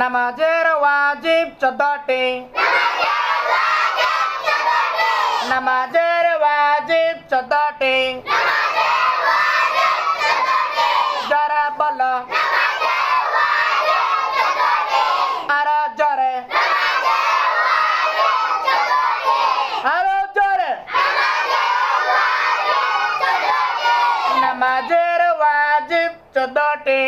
নামাজের ওয়াজিব চোদ্দটি নামাজের ওয়াজিব চোদ্দটি যারা বলো আরও জোরে আরও জোরে নামাজের ওয়াজিব চোদ্দটি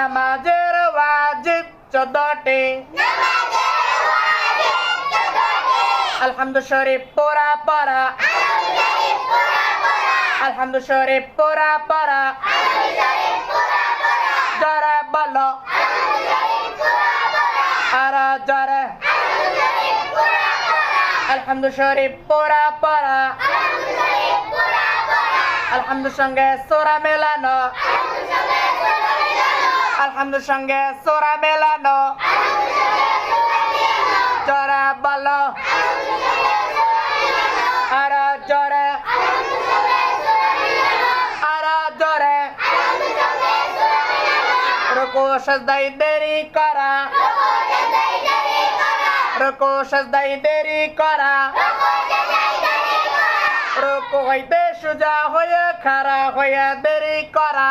নামাজের ওয়াজিব চোদ্দটি। আলহামদু শরীফ পুরা পড়া। আলহামদু শরীফ পুরা পড়া। জরে বলো। আর জরে। আলহামদু শরীফ পুরা পড়া। আলহামদুর সঙ্গে সোরা মেলানো। আলহামদুর সঙ্গে চোরা মেলানো। জরা বলো। আর দেরি করা। দেরি করা। হইতে সোজা হয়ে খাড়া হয়ে দেরি করা।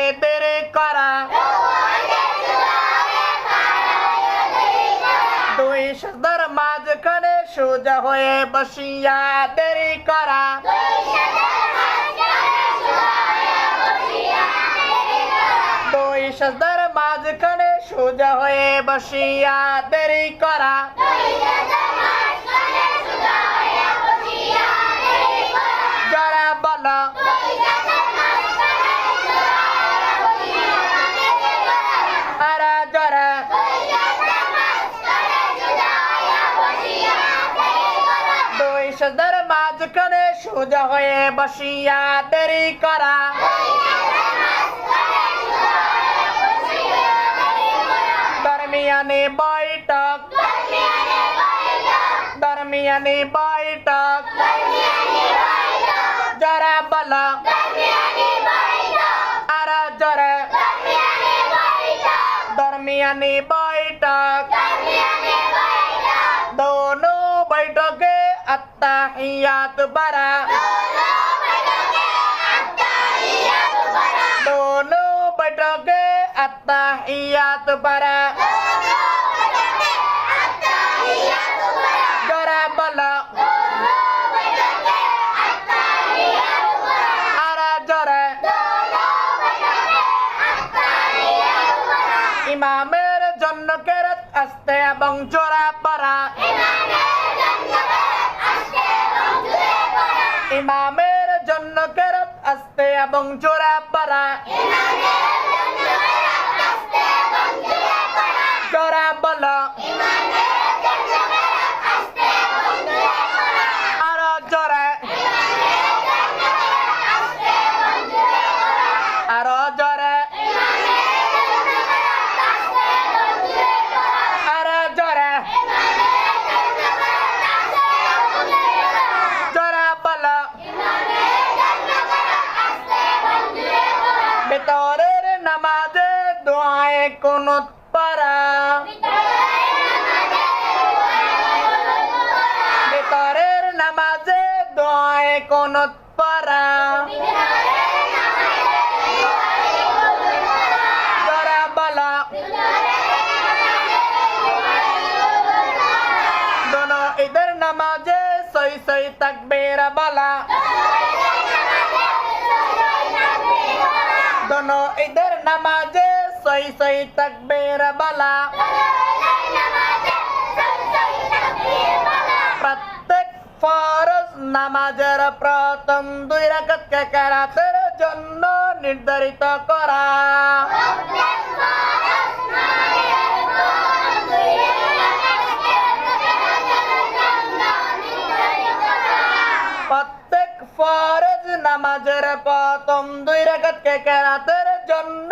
সোজা হয়ে বসিয়া দেরি করা। দুই সদর মাঝখানে সোজা হয়ে বসিয়া দেরি করা। সদর মাঝখানে সোজা হয়ে বসিয়া দেরি করা। দরমিয়ানে বৈঠক। দরমিয়ানে বৈঠক। যারা বলা। আরা যারা দরমিয়ানে বৈঠক At-tahiyatu bara. Dulu berdoge at-tahiyatu bara. Dulu berdoge at-tahiyatu bara. ইমামের জন্য কেরত আসতে এবং চোরা পারা জোড়া বলো আরও জোরে আরও জোরে আরও জোরে জোরে বলো ভেতরের নামাজে কোনত পারা। বেতরের নামাজে দোয়ায় কোনত পারা। ঈদের নামাজে সই সই তাকবের বালা। দোনো ঈদের নামাজে সই সই তাকবীর বালা। প্রত্যেক ফরজ নামাজের প্রথম দুই রাকাতকে কেরাতের জন্য নির্ধারিত করা। প্রত্যেক ফরজ নামাজের প্রথম দুই রাকাতকে কেরাতের জন্য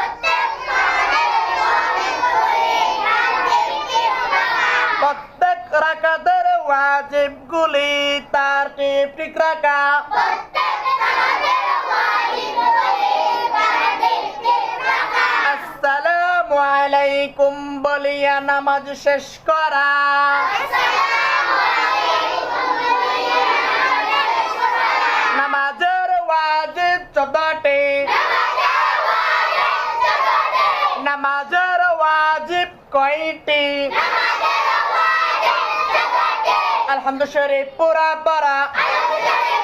রাখা আসসালামু আলাইকুম বলিয়া নামাজ শেষ করা নামাজের ওয়াজিব চোদ্দটি নামাজের ওয়াজিব কয়টি আলহামদু শরীফ পুরা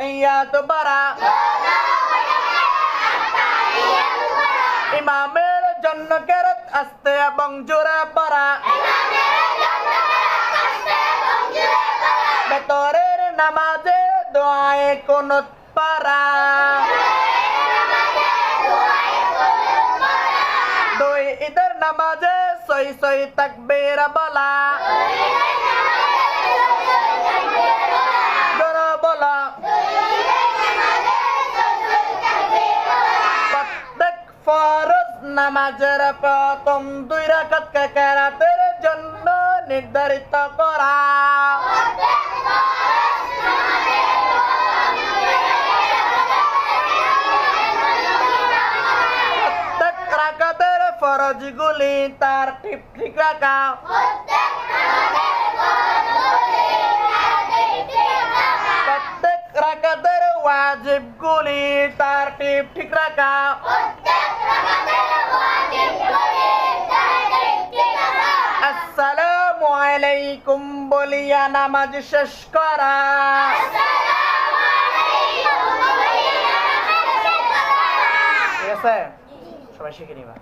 আত্মাহিয়াত বারা ইমামের জন্য কেরত আসতে এবং জোরে পড়া বেতরের নামাজে দোয়ায়ে কোনত পারা। দুই ঈদের নামাজে সই সই তাকবীর বলা। নামাজের প্রথম দুই রাকাত কেরাতের জন্য নির্ধারিত করা। ফরজগুলি তার ঠিক ঠিক রাখা। প্রত্যেক রাকাতের ওয়াজিবগুলি তার ঠিক ঠিক রাখা। আসসালামু আলাইকুম বলিয়া নামাজ শেষ করা। সবাই শিখে নিবা।